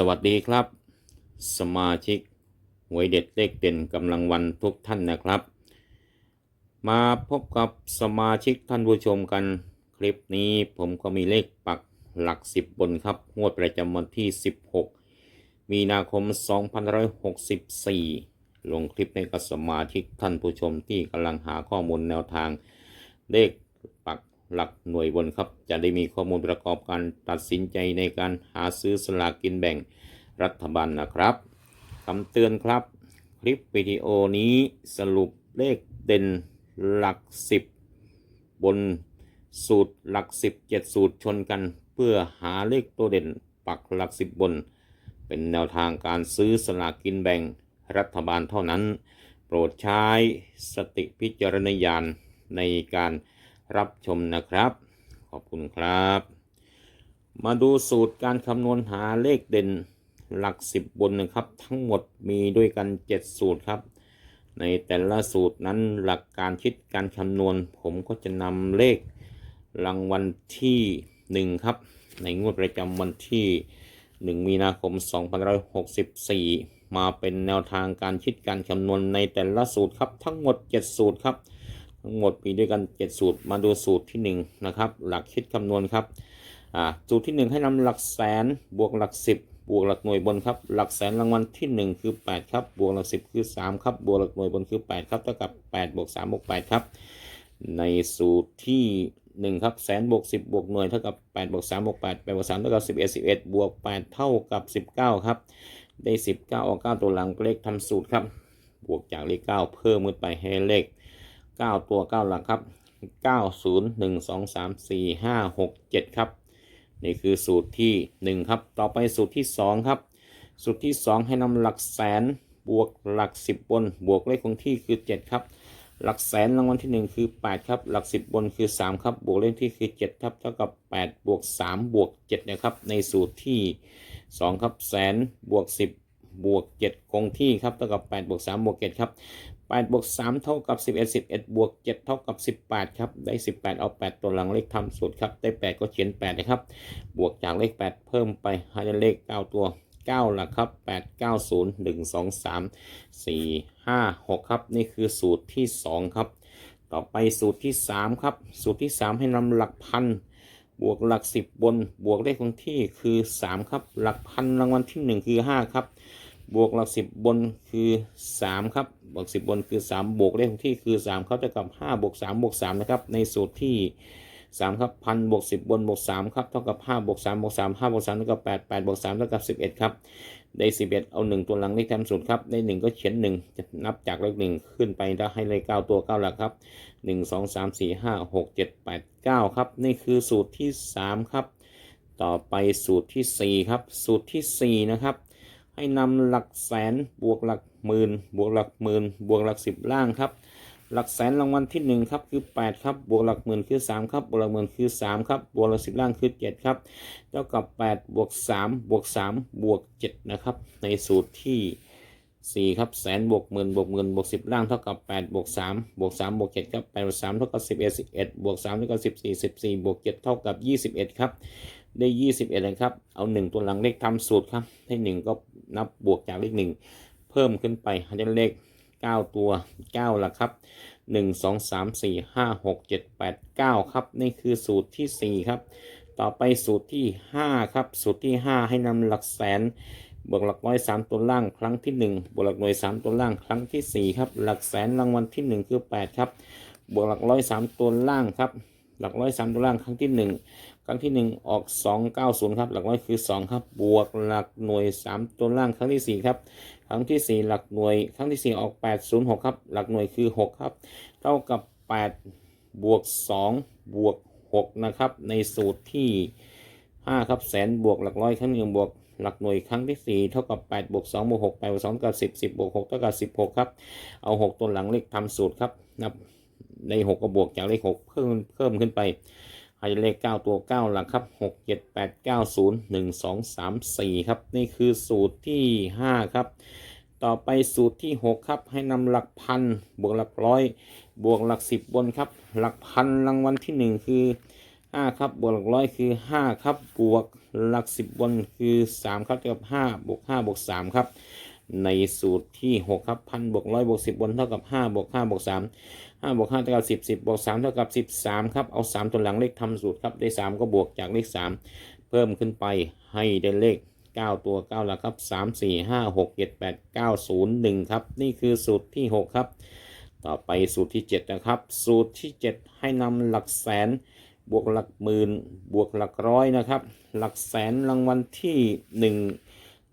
สวัสดีครับ สมาชิกหวยเด็ดเลขเด่นกำลังวันทุกท่านนะครับ มาพบกับสมาชิกท่านผู้ชมกัน คลิปนี้ผมก็มีเลขปักหลักสิบบนครับ งวดประจำวันที่ 16 มีนาคม 2564 ลงคลิปให้กับสมาชิกท่านผู้ชมที่กำลังหาข้อมูลแนวทางเลข หลักหน่วยบนครับ จะได้มีข้อมูลประกอบการตัดสินใจในการหาซื้อสลากกินแบ่งรัฐบาลนะครับคำเตือนครับ คลิปวิดีโอนี้สรุปเลขเด่นหลักสิบบนสูตรหลักสิบเจ็ดสูตรชนกัน เพื่อหาเลขตัวเด่นปักหลักสิบบน เป็นแนวทางการซื้อสลากกินแบ่งรัฐบาลเท่านั้น โปรดใช้สติพิจารณญาณในการ รับชมนะครับ ขอบคุณครับ มาดูสูตรการคำนวณหาเลขเด่นหลักสิบบนนะครับ ทั้งหมดมีด้วยกัน 7 สูตรครับ ในแต่ละสูตรนั้นหลักการคิดการคำนวณ ผมก็จะนำเลขรางวัลที่ 1 ครับ ในงวดประจำวันที่ 1 มีนาคม 2564 มาเป็นแนวทางการคิดการคำนวณในแต่ละสูตรครับ ทั้งหมด 7 สูตรครับ ทั้งหมดมีด้วยกัน 7 สูตร มาดูสูตรที่ 1 นะครับ หลักคิดคำนวณครับอ่าสูตรที่ 1 ให้นำหลักแสนบวกหลัก 10 บวกหลักหน่วยบนครับ หลักแสนรางวัลที่ 1 คือ 8 ครับ บวกหลัก 10 คือ 3 ครับ บวกหลักหน่วยบนคือ 8 ครับ เท่ากับ 8 บวก 3 บวก 8 ครับ ในสูตรที่ 1 ครับ แสนบวก 10 บวกหน่วยเท่ากับ 8 บวก 3 บวก 8 8 บวก 3 เท่ากับ 11 11 บวก 8 เท่ากับ 19 ครับ ได้ 19 ออก 9 ตัวหลังเลขทำสูตรครับ บวกจากเลข 9 เพิ่มขึ้นไปให้เลข 9ตัว9หลักครับ9 0 1 2 3 4 5 6 7ครับนี่คือสูตรที่1ครับต่อไปสูตรที่2ครับสูตรที่2ให้นำหลักแสนบวกหลัก10บน บวกเลขคงที่คือ7ครับหลักแสนรางวัลที่ 1 คือ 8 ครับ หลัก 10 บนคือ 3 ครับ บวกเลขที่คือ 7 ครับ เท่ากับ 8 บวก 3 บวก 7 นะครับ ในสูตรที่ 2 ครับ แสนบวก 10 บวก 7 คงที่ครับ เท่ากับ 8 บวก 3 บวก 7 ครับ 8บวก3เท่ากับ 11 11 บวก 7 เท่ากับ 18 ครับ ได้ 18 เอา 8 ตัวหลังเลขทำสูตรครับ ได้ 8 ก็เขียน 8 นะครับ บวกจากเลข 8 เพิ่มไปให้ได้เลข 9 ตัว 9หลักครับ 8 9 0 1 2 3 4 5 6 ครับ นี่คือสูตรที่ 2 ครับ ต่อไปสูตรที่ 3 ครับ สูตรที่ 3 ให้นำหลักพันบวกหลัก 10 บน บวกเลขคงที่คือ 3 ครับ หลักพันรางวัลที่ 1 คือ 5 ครับ บวกหลัก10บบนคือ3ครับบวก10บบนคือ3บวกเลขที่คือ3ครับเท่ากับ5บวก3บวก3นะครับในสูตรที่3ครับพันบวก10บบนบวก3ครับเท่ากับ5บวก3บวก3 5บวก3เท่ากับ8 8บวก3เท่ากับ11ครับได้11เอา1ตัวหลังเลขแทนสูตรครับได้1ก็เขียน1จะนับจากเลข1ขึ้นไปแล้วให้เลข9ตัว9หลักครับ1 2 3 4 5 6 7 8 9ครับนี่คือสูตรที่3ครับ ต่อไปสูตรที่4ครับสูตรที่4นะครับ ให้นำหลักแสนบวกหลักหมื่นบวกหลักหมื่นบวกหลักสิบล่างครับ หลักแสนรางวัลที่ 1 ครับ คือ 8 ครับ บวกหลักหมื่นคือ 3 ครับ บวกหลักหมื่นคือ 3 ครับ บวกหลักสิบล่างคือ 7 ครับ เท่ากับ 8 บวก 3 บวก 3 บวก 7 นะครับ ในสูตรที่4ครับแสนบวกหมื่นบวกหมื่นบวกสิบล่างเท่ากับ8บวก3บวก3บวก7ครับ8บวก3เท่ากับ11 11บวก3เท่ากับ14 14บวก7เท่ากับ21ครับ ได้ 21นะครับ เอา 1 ตัวหลังเลขทำสูตรครับ ให้ 1 ก็นับบวกจากเลข 1 เพิ่มขึ้นไปให้ได้เลข 9 ตัว9ละครับ 1 2 3 4 5 6 7 8 9 ครับ นี่คือสูตรที่ 4 ครับ ต่อไปสูตรที่ 5 ครับ สูตรที่ 5 ให้นำหลักแสนบวกหลักร้อยสามตัวล่างครั้งที่ 1 บวกหลักหน่วย 3 ตัวล่างครั้งทีสี่4 ครับ หลักแสนรางวัลที่ 1 คือ 8 ครับ บวกหลักร้อยสามตัวล่างครับ หลักร้อยสามตัวล่างครั้งที่ 1 ครั้งที่ 1 ออก 290 ครับ หลักร้อยคือ 2 ครับ บวกหลักหน่วย 3 ตัวล่างครั้งที่ 4 ครับ ครั้งที่ 4 หลักหน่วย ครั้งที่ 4 ออก 806 ครับ หลักหน่วยคือ 6 ครับ เท่ากับ 8 บวก 2 บวก 6 นะครับ ในสูตรที่ 5 ครับแสนบวกหลักร้อยครั้งหนึ่งบวกหลักหน่วยครั้งที่ 4 เท่ากับ8บวก2บวก6 8บวก2เท่ากับ10 10บวก6เท่ากับ16 ครับ เอา 6 ตัวหลังเลขทำสูตรครับนับใน 6ก็บวกจากเลข 6 เพิ่มเพิ่มขึ้นไป ให้เลข 9 ตัว 9 หลักครับ 6 7 8 9 0 1 2 3 4 ครับ นี่คือสูตรที่ 5 ครับ ต่อไปสูตรที่ 6 ครับ ให้นำหลักพันบวกหลักร้อย บวกหลัก 10 บนครับ หลักพันรางวัลที่ 1 คือห้าครับบวกหลักร้อยคือห้าครับ บวกหลักสิบบนคือสามครับเท่ากับห้าบวกห้าบวกสามครับ ในสูตรที่หกครับพันบวกร้อยบวกสิบบนเท่ากับห้าบวกห้าบวกสามห้าบวกห้าเท่ากับสิบสิบบวกสามเท่ากับสิบสามครับ เอาสามตัวหลังเลขทำสูตรครับ ได้สามก็บวกจากเลขสามเพิ่มขึ้นไปให้ได้เลขเก้าตัวเก้าหลักครับสามสี่ห้าหกเจ็ดแปดเก้าศูนย์หนึ่งครับ นี่คือสูตรที่หกครับ ต่อไปสูตรที่ 7 นะครับ สูตรที่ 7 ให้นำหลักแสน บวกหลักหมื่น บวกหลักร้อยนะครับ หลักแสนรางวัลที่ 1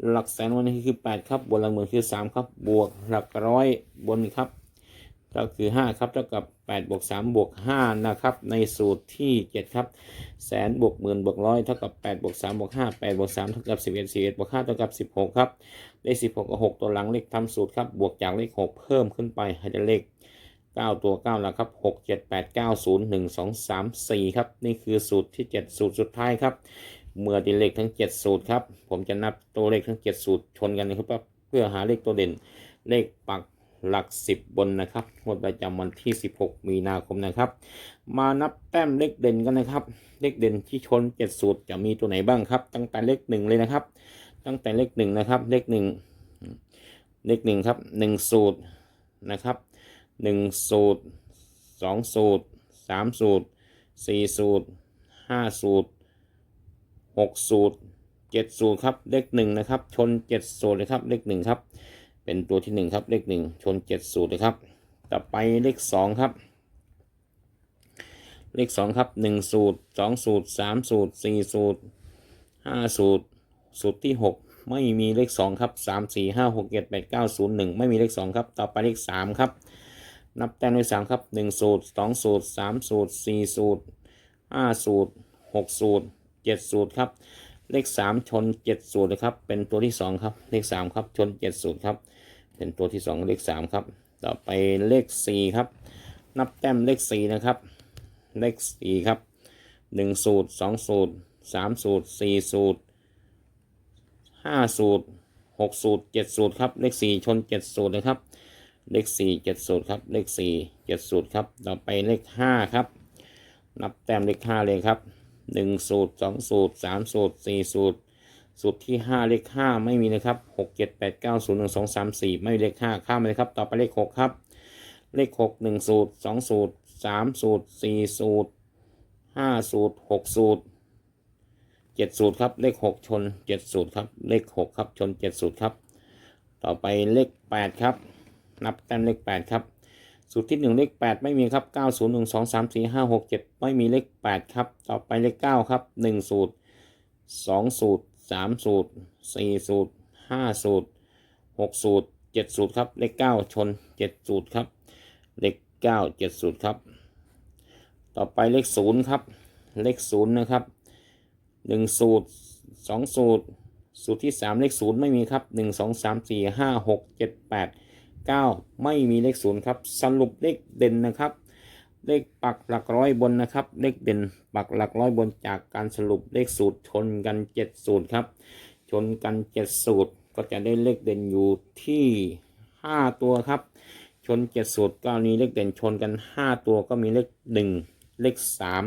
หลักแสนวันนี้คือ 8 ครับบวกหลักหมื่นคือ 3 ครับ บวกหลักร้อยบนครับ ก็คือ 5 ครับเท่ากับ 8 บวก 3 บวก 5 นะครับ ในสูตรที่ 7 ครับ แสนบวกหมื่นบวกร้อยเท่ากับ 8 บวก 3 บวก 5 8 บวก 3 เท่ากับ 11 11 บวก 5 เท่ากับ 16 ครับ ได้ 16 กับ 6 ตัวหลังเลขทำสูตรครับ บวกจากเลข 6 เพิ่มขึ้นไปให้ได้เลข 9 ตัว9แล้วครับ 6 7 8 9 0 1 2 3 4 ครับ นี่คือสูตรที่ 7 สูตรสุดท้ายครับ เมื่อไดีเลขทั้ง 7 สูตรครับ ผมจะนับตัวเลขทั้ง 7 สูตรชนกันนะครับเพื่อหาเลขตัวเด่น เลขปักหลัก 10 บนนะครับงวดประจำวันที่ 16 มีนาคมนะครับ มานับแต้มเลขเด่นกันนะครับ เลขเด่นที่ชน 7 สูตรจะมีตัวไหนบ้างครับ ตั้งแต่เลข 1 เลยนะครับ ตั้งแต่เลข 1 นะครับ เลข 1 เลข 1 ครับ 1 สูตรนะครับหนึ่งสูตรสองสูตรสามสูตรสี่สูตรห้าสูตร หกสูตรเจ็ดสูตรครับเลขหนึ่งนะครับ ชนเจ็ดสูตรเลยครับเลขหนึ่งครับ เป็นตัวที่หนึ่งครับเลขหนึ่งชนเจ็ดสูตรเลยครับ ต่อไปเลขสองครับ เลขสองครับหนึ่งสูตรสองสูตรสามสูตรสี่สูตรห้าสูตร สูตรที่หกไม่มีเลขสองครับสามสี่ห้าหกเจ็ดแปดเก้าศูนย์หนึ่งไม่มีเลขสองครับ ต่อไปเลขสามครับนับแต้มด้วยสามครับหนึ่งสูตรสองสูตรสามสูตรสี่สูตรห้าสูตรหกสูตร เจ็ดสูตรครับ เลขสามชนเจ็ดสูตรนะครับ เป็นตัวที่สองครับ เลขสามครับ ชนเจ็ดสูตรครับ เป็นตัวที่สองเลขสามครับ ต่อไปเลขสี่ครับ นับแต้มเลขสี่นะครับ เลขสี่ครับหนึ่งสูตรสองสูตรสามสูตรสี่สูตรห้าสูตรหกสูตรเจ็ดสูตรครับ เลขสี่ชนเจ็ดสูตรนะครับ เลขสี่เจ็ดสูตรครับ เลขสี่เจ็ดสูตรครับ ต่อไปเลขห้าครับนับแต้มเลขห้าเลยครับ หนึ่งสูตรสองสูตรสามสูตรสี่สูตร สูตรที่ห้าเลขห้าไม่มีนะครับหกเจ็ดแปดเก้าศูนย์หนึ่งสองสามสี่ไม่มีเลขห้าข้ามเลยครับ ต่อไปเลขหกครับ เลขหกหนึ่งสูตรสองสูตรสามสูตรสี่สูตรห้าสูตรหกสูตรเจ็ดสูตรครับ เลขหกชนเจ็ดสูตรครับ เลขหกครับชนเจ็ดสูตรครับ ต่อไปเลขแปดครับ นับแต้มเลขแปดครับ สูตรที่หนึ่งเลขแปดไม่มีครับเก้าศูนย์หนึ่งสองสามสี่ห้าหกเจ็ดไม่มีเลขแปดครับ ต่อไปเลขเก้าครับหนึ่งสูตรสองสูตรสามสูตรสี่สูตรห้าสูตรหกสูตรเจ็ดสูตรครับ เลขเก้าชนเจ็ดสูตรครับ เลขเก้าเจ็ดสูตรครับ ต่อไปเลขศูนย์ครับ เลขศูนย์นะครับหนึ่งสูตรสองสูตร สูตรที่สามเลขศูนย์ไม่มีครับหนึ่งสองสา มสี่ห้าหกเก้าไม่มีเลขศูนย์ครับ สรุปเลขเด่นนะครับ เลขปักหลักร้อยบนนะครับ เลขเด่นปักหลักร้อยบนจากการสรุปเลขสูตรชนกันเจ็ดสูตรครับ ชนกันเจ็ดสูตรก็จะได้เลขเด่นอยู่ที่ห้าตัวครับ ชนเจ็ดสูตรก็มีเลขเด่นชนกันห้าตัวก็มีเลขหนึ่งเลขสาม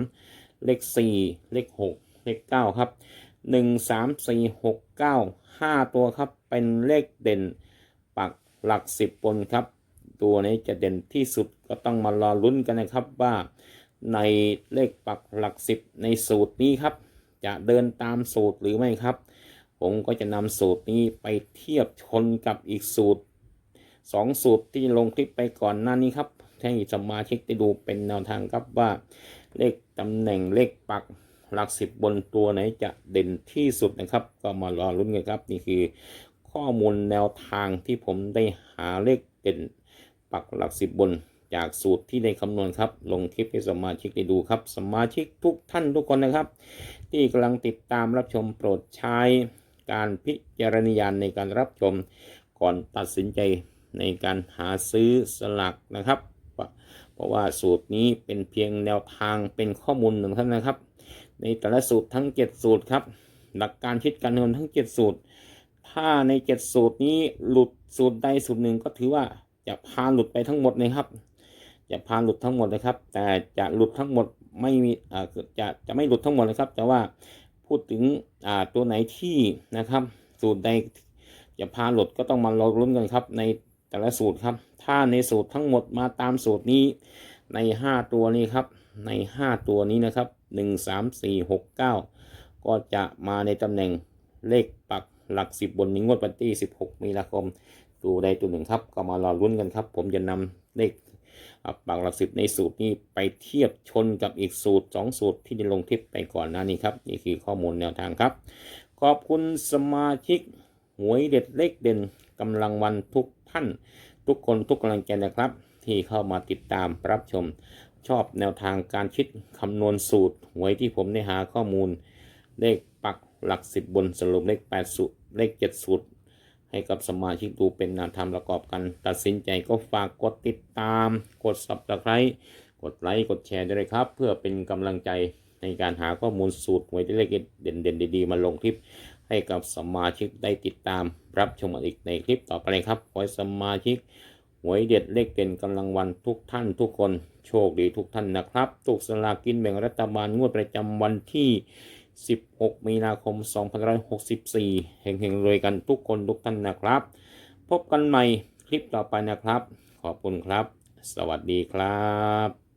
เลขสี่เลขหกเลขเก้าครับหนึ่งสามสี่หกเก้าห้าตัวครับเป็นเลขเด่น หลักสิบบนครับ ตัวนี้จะเด่นที่สุดก็ต้องมารอลุ้นกันนะครับว่า ในเลขปักหลักสิบในสูตรนี้ครับ จะเดินตามสูตรหรือไม่ครับ ผมก็จะนำสูตรนี้ไปเทียบชนกับอีกสูตรสองสูตรที่ลงคลิปไปก่อนหน้านี้ครับให้สมาชิกได้ดูเป็นแนวทางครับว่าเลขตำแหน่งเลขปักหลักสิบบนตัวไหนจะเด่นที่สุดนะครับ ก็มารอลุ้นกันครับ นี่คือ ข้อมูลแนวทางที่ผมได้หาเลขเด่น ปักหลักสิบบนจากสูตรที่ได้คำนวณครับ ลงคลิปให้สมาชิกได้ดูครับ สมาชิกทุกท่านทุกคนนะครับ ที่กำลังติดตามรับชมโปรดใช้การพิจารณญาณในการรับชมก่อนตัดสินใจในการหาซื้อสลากนะครับ เพราะว่าสูตรนี้เป็นเพียงแนวทางเป็นข้อมูลหนึ่งเท่านนนะครับ ในแต่ละสูตรทั้ง 7 สูตรครับ หลักการคิดการคำนวณทั้ง 7 สูตร ถ้าใน7สูตรนี้หลุดสูตรใดสูตรหนึ่งก็ถือว่าจะพาหลุดไปทั้งหมดเลยครับ จะพาหลุดทั้งหมดนะครับ แต่จะหลุดทั้งหมดไม่มีอ่าจะจะไม่หลุดทั้งหมดเลยครับ แต่ว่าพูดถึงอ่าตัวไหนที่นะครับ สูตรใดจะพาหลุดก็ต้องมารอลุ้นกันครับ ในแต่ละสูตรครับ ถ้าในสูตรทั้งหมดมาตามสูตรนี้ใน 5 ตัวนี้ครับ ใน 5 ตัวนี้นะครับ 1 3 4 6 9 ก็จะมาในตำแหน่งเลขปัก หลัก 10 บนนี้งวดวันที่ 16 มีนาคม ตัวใดตัวหนึ่งครับ ก็มารอลุ้นกันครับ ผมจะนำเลขปากหลักสิบในสูตรนี้ไปเทียบชนกับอีกสูตร 2 สูตรที่ได้ลงคลิปไปก่อนหน้านี้ครับ นี่คือข้อมูลแนวทางครับ ขอบคุณสมาชิกหวยเด็ดเลขเด่นกำลังวันทุกท่านทุกคนทุกกำลังใจนะครับ ที่เข้ามาติดตามรับชมชอบแนวทางการคิดคำนวณสูตรหวยที่ผมได้หาข้อมูลเลข หลักสิบบนสรุปเลขแปดสูตรเลขเจ็ดสูตร ให้กับสมาชิกดูเป็นแนวทางประกอบกัน ตัดสินใจก็ฝากกดติดตาม กด subscribe กดไลค์กดแชร์ด้วยครับ เพื่อเป็นกำลังใจในการหาข้อมูลสูตรหวยเลขเด่นๆ ดีๆ มาลงคลิป ให้กับสมาชิกได้ติดตาม รับชมอีกในคลิปต่อไปเลยครับขอให้สมาชิกหวยเด็ดเลขเด่นกำลังวันทุกท่านทุกคนโชคดีทุกท่านนะครับถูกสลากกินแบ่งรัฐบาลงวดประจำวันที่ 16 มีนาคม 2564เฮงๆรวยกันทุกคนทุกท่านนะครับ พบกันใหม่คลิปต่อไปนะครับ ขอบคุณครับ สวัสดีครับ